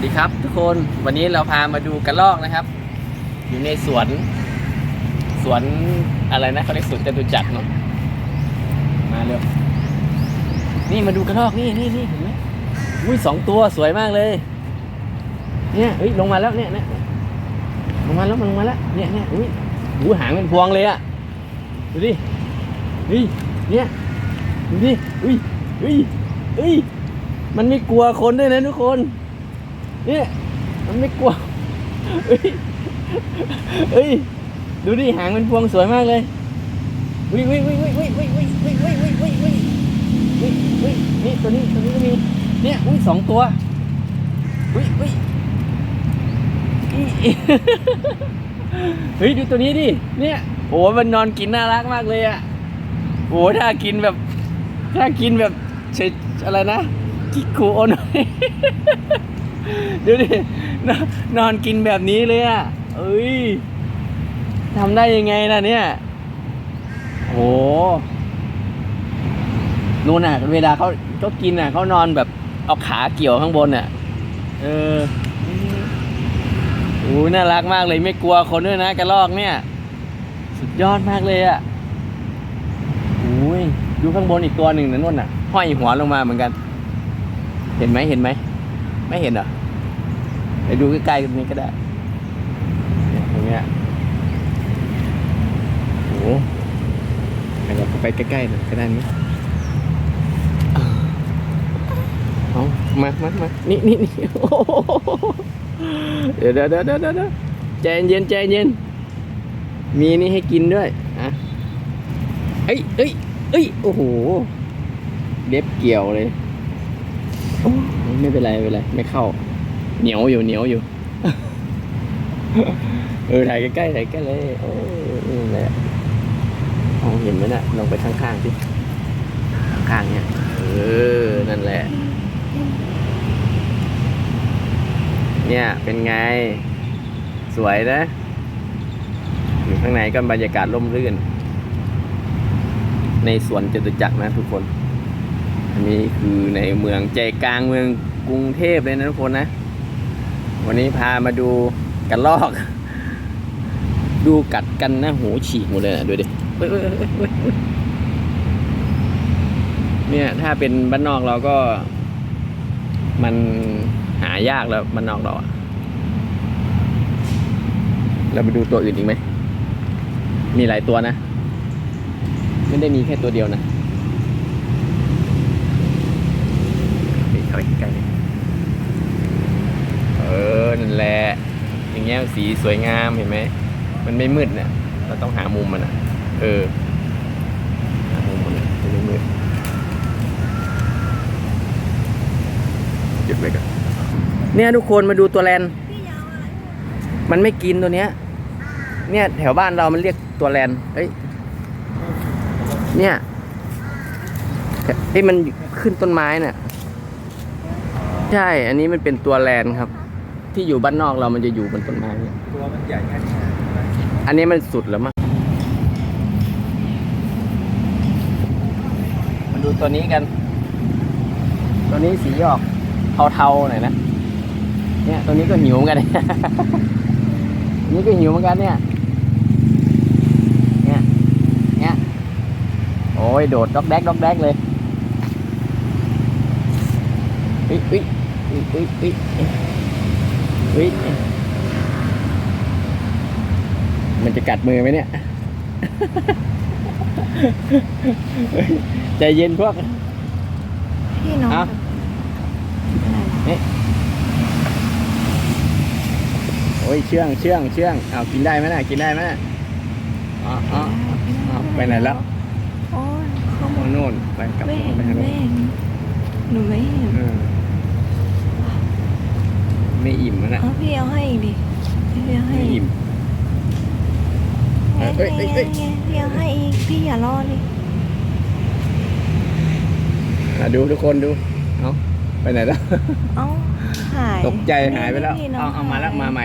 วัสดีครับทุกคนวันนี้เราพามาดูกระรอกนะครับ อยู่ในสวน สวนอะไรนะเขาเรียกสวนจตุจักรเนาะมาเร็วนี่มาดูกระรอกนี่นี่นี่เห็นไหมอุ้ยสองตัวสวยมากเลย เนี่ยเฮ้ยลงมาแล้วเนี่ยเนี่ยลงมาแล้วมันลงมาแล้วเนี่ยเนี่ยอุ้ยหูหางเป็นพวงเลยอะดูดิเฮ้ยเนี่ยดูดิอุ้ยอุ้ยอุ้ยมันไม่กลัวคนด้วยนะทุกคน เนี่ยมันไม่กลัวเฮ้ยเฮ้ย ดูดิหางมันพวงสวยมากเลยวิ่งวิ่งวิ่งวิ่งวิ่งวิ่งวิ่งวิ่งวิ่งวิ่งวิ่งวิ่งวิ่งวิวินี่ตัวนี้ตัวนี้ก็มี เนี่ยอุ้ยสองตัววิ่งวิอีเฮ้ยดูตัวนี้ดิ เนี่ย โอ้มันนอนกินน่ารักมากเลยอะ โอ้ถ้ากินแบบ ถ้ากินแบบเฉยอะไรนะ กิคูโอนอย ดูดินอนนอนกินแบบนี้เลยอะเอ้ยทำได้ยังไงล่ะเนี่ยโหนู่นน่ะ เวลาเขาเขากินอะเขานอนแบบเอาขาเกี่ยวข้างบนอะ เออโอ้ยน่ารักมากเลยไม่กลัวคนด้วยนะกระรอกเนี่ย สุดยอดมากเลยอะโอ้ยดูข้างบนอีกตัวหนึ่งนั่นนู่นน่ะ ห้อยหัวลงมาเหมือนกัน เห็นไหมเห็นไหม ไม่เห็นเหรอไปดูใกล้ๆตรงนี้ก็ได้เนี่ยตรงเนี้ยโอ้โหไปเราไปใกล้ๆหน่อยก็ได้นี้เอามามามานี่นี่นี่โอ้โหเดี๋ยวเดี๋ยวเดี๋ยวเดี๋ยวเดี๋ยวใจเย็นใจเย็น มีนี่ให้กินด้วยอะเอ้ยเอ้ยเอ้ยโอ้โหเล็บเกี่ยวเลย ไม่เป็นไรไม่เป็นไรไม่เข้า เหนียวอยู่เหนียวอยู่ เออถ่ายใกล้ๆถ่ายใกล้เลยโอ้นี่แหละมองเห็นไหมน่ะลองไปข้างๆสิข้างๆเนี่ยเออนั่นแหละ เนี่ยเป็นไง สวยนะอยู่ข้างในก็บรรยากาศร่มรื่น ในสวนจตุจักรนะทุกคน อันนี้คือในเมืองใจกลางเมืองกรุงเทพเลยนะทุกคนนะ วันนี้พามาดูกระลอก ดูกัดกันนะหูฉีกหมดเลยนะดูดิเว้ยเว้ยเว้ยเว้ยเว้ยเนี่ยถ้าเป็นบ้านนอกเราก็ มันหายากแล้วบ้านนอกเราอะเราไปดูตัวอื่นอีกไหม มีหลายตัวนะ ไม่ได้มีแค่ตัวเดียวนะ นี่เข้าไปใกล้ๆเลยเออ นั่นแหละ อย่างเงี้ย สีสวยงามเห็นไหม มันไม่มืดเนี่ยเราต้องหามุมมันอะ เออหามุมมันจะไม่มืดหยุดไว้ก่อนเนี่ยทุกคนมาดูตัวแลนมันไม่กินตัวเนี้ย เนี่ยแถวบ้านเรามันเรียกตัวแลนเอ้ย เนี่ยไอ้ยมันขึ้นต้นไม้เนี่ย ใช่ อันนี้มันเป็นตัวแลนครับ ที่อยู่บ้านนอกเรามันจะอยู่บนต้นไม้เนี่ยตัวมันใหญ่แค่ไหนอันนี้มันสุดแล้วมั้งมาดูตัวนี้กัน ตัวนี้สีออกเทาๆหน่อยนะ เนี่ยตัวนี้ก็หิวเหมือนกัน นี่ก็หิวเหมือนกันเนี่ย เนี่ย เนี่ย โอ้ยโดดด็อกแดกด็อกแดกเลยเฮ้ยเฮ้ยเฮ้ยเฮ้ยเฮ้ย เฮ้ย มันจะกัดมือไหมเนี่ยเฮ้ยใจเย็นพวก พี่น้องเอ้าอะไรนะโอ้ย เชื่องเชื่องเชื่องเอากินได้ไหมน่ะ กินได้ไหมน่ะอ๋ออ๋ออ๋อไปไหนแล้วโอ้ยเขาบโอ้อกโน่นไปกลับไม่เห็นไปทางโน้ไม่นเห็นหนูไม่เห็น เออ ไม่อิ่มแล้วนะเอาพี่เอาให้อีกดิพี่เอาให้ไม่อีอิ่กม เอ้ยเอ้ยเอ้ยเอ้ยไงพี่เอาให้อีกพี่อย่ารอดิอะดูทุกคนดู เอาไปไหนแล้ว เอ้าหายตกใจหายไปแล้วพี่น้งเอาเอามาแล้วหยมาใหม่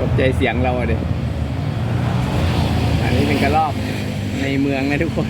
ตกใจเสียงเราอะดิอันนี้เป็นกระรอกในเมืองนะทุกคน